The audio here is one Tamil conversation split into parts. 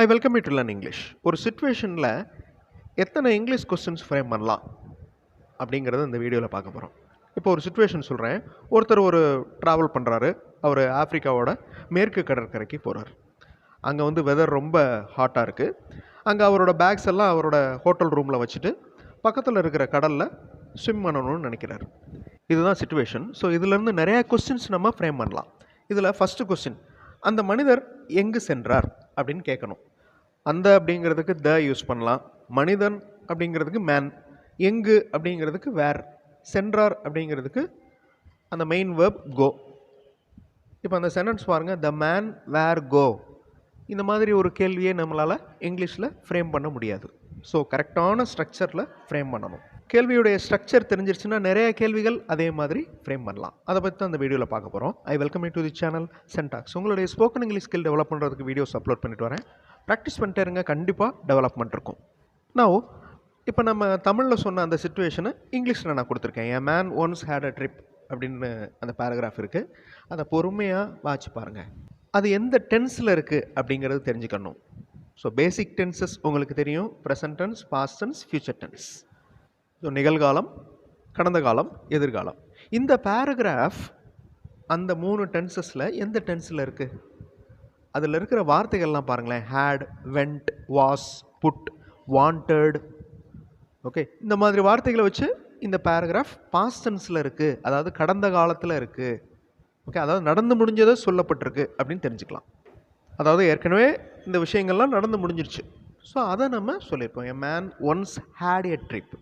I welcome you to learn English ஒரு சுச்சுவேஷனில் எத்தனை இங்கிலீஷ் கொஸ்டின்ஸ் ஃப்ரேம் பண்ணலாம் அப்படிங்கிறத இந்த வீடியோவில் பார்க்க போகிறோம் இப்போ ஒரு சுச்சுவேஷன் சொல்கிறேன் ஒருத்தர் ஒரு ட்ராவல் பண்ணுறாரு அவர் ஆஃப்ரிக்காவோட மேற்கு கடற்கரைக்கு போகிறார் அங்கே வந்து வெதர் ரொம்ப ஹாட்டாக இருக்குது அங்கே அவரோட பேக்ஸ் எல்லாம் அவரோட ஹோட்டல் ரூமில் வச்சுட்டு பக்கத்தில் இருக்கிற கடலில் ஸ்விம் பண்ணணும்னு நினைக்கிறார். இதுதான் சுச்சுவேஷன் ஸோ இதுலேருந்து நிறையா கொஸ்டின்ஸ் நம்ம ஃப்ரேம் பண்ணலாம். இதில் ஃபஸ்ட்டு கொஸ்டின் அந்த மனிதர் எங்கு சென்றார்? அப்படின்னு கேட்கணும். அந்த அப்படிங்கிறதுக்கு த யூஸ் பண்ணலாம். மனிதன் அப்படிங்கிறதுக்கு மேன் எங்கு அப்படிங்கிறதுக்கு வேர் சென்றார் அப்படிங்கிறதுக்கு அந்த மெயின் வேர்ப் கோ இப்போ அந்த சென்டென்ஸ் பாருங்கள் த மேன் வேர் கோ இந்த மாதிரி ஒரு கேள்வியை நம்மளால் இங்கிலீஷில் ஃப்ரேம் பண்ண முடியாது. ஸோ கரெக்டான ஸ்ட்ரக்சரில் ஃப்ரேம் பண்ணணும். கேள்வியுடைய ஸ்ட்ரக்சர் தெரிஞ்சிருச்சுன்னா நிறைய கேள்விகள் அதே மாதிரி ஃப்ரேம் பண்ணலாம். அதை பற்றி தான் அந்த வீடியோவில் பார்க்க போகிறோம் I welcome to the channel Sentax உங்களுடைய ஸ்போக்கன் இங்கிலீஷ் ஸ்கில் டெவலப் பண்ணுறதுக்கு வீடியோஸ் அப்லோட் பண்ணிட்டு வரேன். ப்ராக்டிஸ் பண்ணிட்டே இருங்க கண்டிப்பாக டெவலப்மெண்ட் இருக்கும். நான் இப்போ நம்ம தமிழில் சொன்ன அந்த சுச்சுவேஷனை இங்கிலீஷில் நான் கொடுத்துருக்கேன். An man once had a trip அப்படின்னு அந்த பேராகிராஃப் இருக்குது அதை பொறுமையாக வாட்சி பாருங்கள் அது எந்த டென்ஸில் இருக்குது அப்படிங்கிறது தெரிஞ்சுக்கணும். ஸோ பேசிக் டென்சஸ் உங்களுக்கு தெரியும். Present tense past tense future tense so நிகழ்காலம் கடந்த காலம் எதிர்காலம். இந்த பேராகிராஃப் அந்த மூணு டென்சஸில் எந்த டென்ஸில் இருக்குது அதில் இருக்கிற வார்த்தைகள்லாம் பாருங்களேன். Had went was put wanted okay இந்த மாதிரி வார்த்தைகளை வச்சு இந்த பேராகிராஃப் பாஸ்ட் டென்ஸில் இருக்குது அதாவது கடந்த காலத்தில் இருக்குது ஓகே அதாவது நடந்து முடிஞ்சதை சொல்லப்பட்டிருக்கு அப்படின்னு தெரிஞ்சுக்கலாம். அதாவது ஏற்கனவே இந்த விஷயங்கள்லாம் நடந்து முடிஞ்சிருச்சு. ஸோ அதை நம்ம சொல்லியிருப்போம். A man once had a trip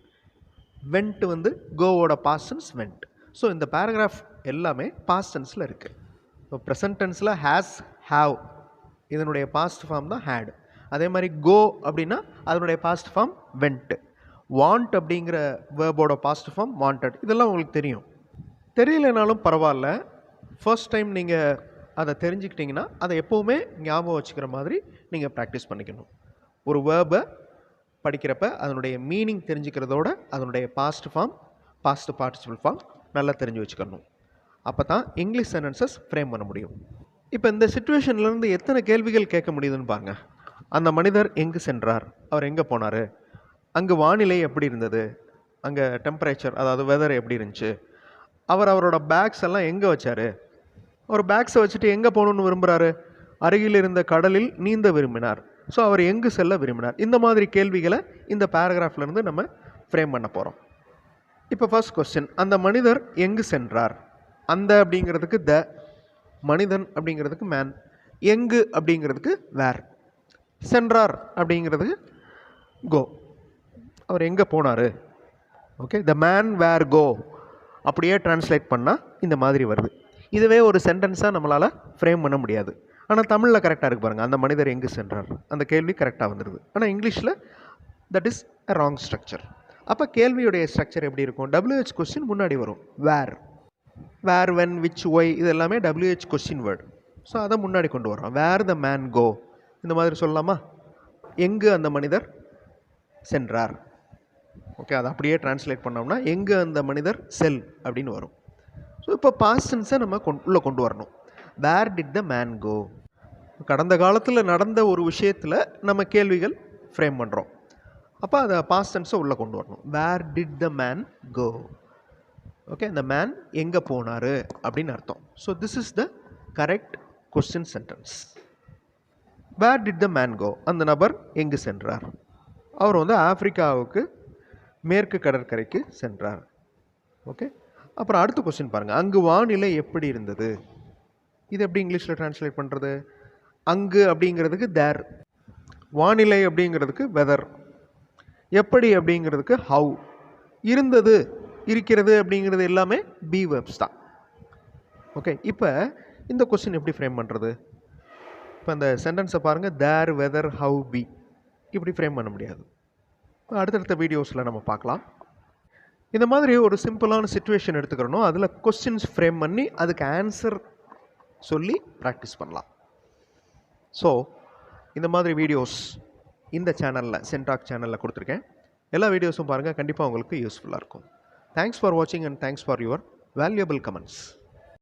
went வந்து கோவோட பாஸ்டன்ஸ் வெண்ட் ஸோ இந்த பேராகிராஃப் எல்லாமே பாஸ்ட் டென்ஸில் இருக்குது இப்போ ப்ரெசன்ட் டென்ஸில் ஹேஸ் ஹாவ் இதனுடைய பாஸ்ட் ஃபார்ம் தான் ஹேடு அதே மாதிரி கோ அப்படின்னா அதனுடைய பாஸ்ட் ஃபார்ம் வென்ட்டு வாண்ட் அப்படிங்கிற வேர்போட பாஸ்ட் ஃபார்ம் வாண்டட் இதெல்லாம் உங்களுக்கு தெரியும். தெரியலனாலும் பரவாயில்ல. ஃபர்ஸ்ட் டைம் நீங்கள் அதை தெரிஞ்சுக்கிட்டிங்கன்னா அதை எப்போவுமே ஞாபகம் வச்சுக்கிற மாதிரி நீங்கள் ப்ராக்டிஸ் பண்ணிக்கணும். ஒரு வேர்பை படிக்கிறப்ப அதனுடைய மீனிங் தெரிஞ்சுக்கிறதோட அதனுடைய past form past participle form நல்லா தெரிஞ்சு வச்சுக்கணும். அப்போ தான் இங்கிலீஷ் சென்டென்சஸ் ஃப்ரேம் பண்ண முடியும். இப்போ இந்த சுச்சுவேஷன்லேருந்து எத்தனை கேள்விகள் கேட்க முடியுதுன்னு பாருங்க. அந்த மனிதர் எங்கு சென்றார்? அவர் எங்கே போனார்? அங்கே வானிலை எப்படி இருந்தது? அங்கே டெம்பரேச்சர் அதாவது வெதர் எப்படி இருந்துச்சு? அவர் அவரோட பேக்ஸ் எல்லாம் எங்கே வச்சார்? அவர் பேக்ஸை வச்சுட்டு எங்கே போகணுன்னு விரும்புகிறாரு அருகில் இருந்த கடலில் நீந்த விரும்பினார். ஸோ அவர் எங்கு செல்ல விரும்பினார்? இந்த மாதிரி கேள்விகளை இந்த பேராகிராஃப்லேருந்து நம்ம ஃப்ரேம் பண்ண போகிறோம் இப்போ ஃபர்ஸ்ட் கொஸ்டின் அந்த மனிதர் எங்கு சென்றார்? அந்த அப்படிங்கிறதுக்கு த மனிதன் அப்படிங்கிறதுக்கு மேன் எங்கு அப்படிங்கிறதுக்கு வேர் சென்றார் அப்படிங்கிறதுக்கு கோ அவர் எங்கே போனார்? ஓகே த மேன் வேர் கோ அப்படியே ட்ரான்ஸ்லேட் பண்ணால் இந்த மாதிரி வருது. இதுவே ஒரு சென்டென்ஸாக நம்மளால் ஃப்ரேம் பண்ண முடியாது. ஆனால் தமிழில் கரெக்டாக இருக்கு பாருங்கள் அந்த மனிதர் எங்கு சென்றார்? அந்த கேள்வி கரெக்டாக வந்துடுது ஆனால் இங்கிலீஷில் that is a wrong structure அப்போ கேள்வியுடைய ஸ்ட்ரக்சர் எப்படி இருக்கும்? டபிள்யூஹெச் கொஸ்டின் முன்னாடி வரும். Where where when which why இது எல்லாமே டபிள்யூஹெச் கொஸ்டின் வேர்டு ஸோ அதை முன்னாடி கொண்டு வரோம் வேர் த மேன் கோ இந்த மாதிரி சொல்லலாமா? எங்கு அந்த மனிதர் சென்றார்? ஓகே அதை அப்படியே டிரான்ஸ்லேட் பண்ணோம்னா எங்கே அந்த மனிதர் செல் அப்படின்னு வரும். ஸோ இப்போ பாஸ்டன்ஸை நம்ம கொண் உள்ளே கொண்டு வரணும். வேர் டிட் த மேன் கோ கடந்த காலத்தில் நடந்த ஒரு விஷயத்தில் நம்ம கேள்விகள் ஃப்ரேம் பண்ணுறோம் அப்போ அதை பாஸ்டன்ஸை உள்ளே கொண்டு வரணும். Where did the man go okay இந்த மேன் எங்கே போனார்? அப்படின்னு அர்த்தம். So this is the correct question sentence where did the man go அந்த நபர் எங்கு சென்றார்? அவர் வந்து ஆப்பிரிக்காவுக்கு மேற்கு கடற்கரைக்கு சென்றார். ஓகே அப்புறம் அடுத்த கொஸ்டின் பாருங்கள் அங்கு வானிலை எப்படி இருந்தது? இது எப்படி இங்கிலீஷில் ட்ரான்ஸ்லேட் பண்ணுறது அங்கு அப்படிங்கிறதுக்கு தேர் வானிலை அப்படிங்கிறதுக்கு வெதர் எப்படி அப்படிங்கிறதுக்கு ஹவு இருந்தது இருக்கிறது அப்படிங்கிறது எல்லாமே பி வெப்ஸ் தான். ஓகே இப்போ இந்த கொஸ்டின் எப்படி ஃப்ரேம் பண்ணுறது இப்போ அந்த சென்டென்ஸை பாருங்கள் தேர் வெதர் ஹவு பி இப்படி ஃப்ரேம் பண்ண முடியாது. அடுத்தடுத்த வீடியோஸில் நம்ம பார்க்கலாம். இந்த மாதிரி ஒரு சிம்பிளான சுச்சுவேஷன் எடுத்துக்கிறணும் அதில் கொஸ்டின்ஸ் ஃப்ரேம் பண்ணி அதுக்கு ஆன்சர் சொல்லி ப்ராக்டிஸ் பண்ணலாம். ஸோ இந்த மாதிரி வீடியோஸ் இந்த சேனலில் சென்டாக் சேனலில் கொடுத்துருக்கேன். எல்லா வீடியோஸும் பாருங்கள் கண்டிப்பாக உங்களுக்கு யூஸ்ஃபுல்லாக இருக்கும். தேங்க்ஸ் ஃபார் வாட்சிங் and thanks for your valuable comments